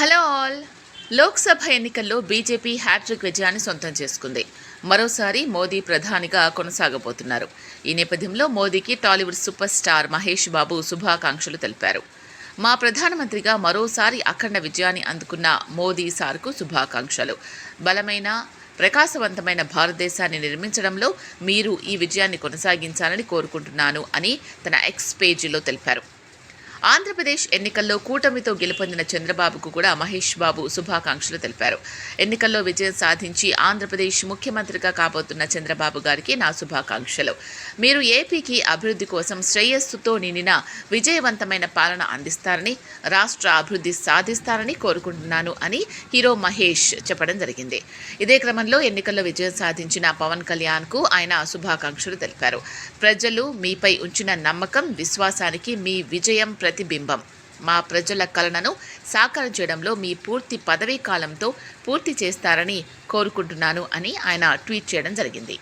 Hello all. Lok Sabha ఎన్నికల్లో BJP hat trick విజయాన్ని సొంతం చేసుకుంది. మరోసారి మోదీ ప్రధానిగా కొనసాగబోతున్నారు. ఈ నేపథ్యంలో మోదీకి టాలీవుడ్ సూపర్ స్టార్ మహేష్ బాబు శుభాకాంక్షలు తెలిపారు. మా ప్రధానమంత్రిగా మరోసారి అఖండ విజయాన్ని అందుకున్న మోదీ సార్కు శుభాకాంక్షలు. బలమైన ప్రకాశవంతమైన భారతదేశాన్ని నిర్మించడంలో మీరు ఈ విజయాన్ని కొనసాగించాలని కోరుకుంటున్నాను అని తన ఎక్స్ పేజీలో తెలిపారు. ఆంధ్రప్రదేశ్ ఎన్నికల్లో కూటమితో గెలుపొందిన చంద్రబాబుకు కూడా మహేష్ బాబు శుభాకాంక్షలు తెలిపారు. ఎన్నికల్లో విజయం సాధించి ఆంధ్రప్రదేశ్ ముఖ్యమంత్రిగా కాబోతున్న చంద్రబాబు గారికి నా శుభాకాంక్షలు. మీరు ఏపీకి అభివృద్ధి కోసం శ్రేయస్సుతో నిండిన విజయవంతమైన పాలన అందిస్తారని రాష్ట్ర అభివృద్ధి సాధిస్తారని కోరుకుంటున్నాను అని హీరో మహేష్ చెప్పడం జరిగింది. ఇదే క్రమంలో ఎన్నికల్లో విజయం సాధించిన పవన్ కళ్యాణ్కు ఆయన శుభాకాంక్షలు తెలిపారు. ప్రజలు మీపై ఉంచిన నమ్మకం విశ్వాసానికి మీ విజయం ప్రతిబింబం. మా ప్రజల కలనను సాకారం చేయడంలో మీ పూర్తి పదవీ కాలంతో పూర్తి చేస్తారని కోరుకుంటున్నాను అని ఆయన ట్వీట్ చేయడం జరిగింది.